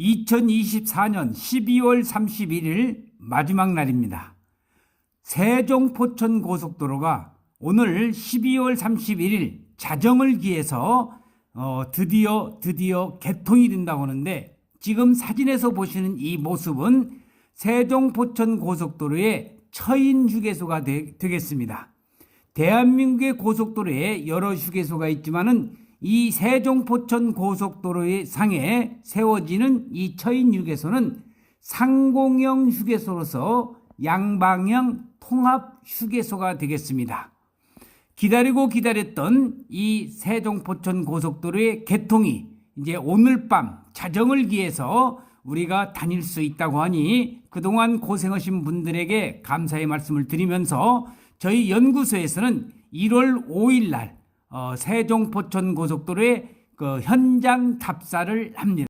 2024년 12월 31일 마지막 날입니다. 세종 포천 고속도로가 오늘 12월 31일 자정을 기해서 어, 드디어 드디어 개통이 된다고 하는데 지금 사진에서 보시는 이 모습은 세종 포천 고속도로의 처인 휴게소가 되, 되겠습니다. 대한민국의 고속도로에 여러 휴게소가 있지만은 이 세종 포천 고속도로의 상에 세워지는 이 처인 휴게소는 상공형 휴게소로서 양방향 통합 휴게소가 되겠습니다. 기다리고 기다렸던 이 세종 포천 고속도로의 개통이 이제 오늘 밤 자정을 기해서 우리가 다닐 수 있다고 하니 그동안 고생하신 분들에게 감사의 말씀을 드리면서 저희 연구소에서는 1월 5일 날 어, 세종 포천 고속도로의 그 현장 답사를 합니다.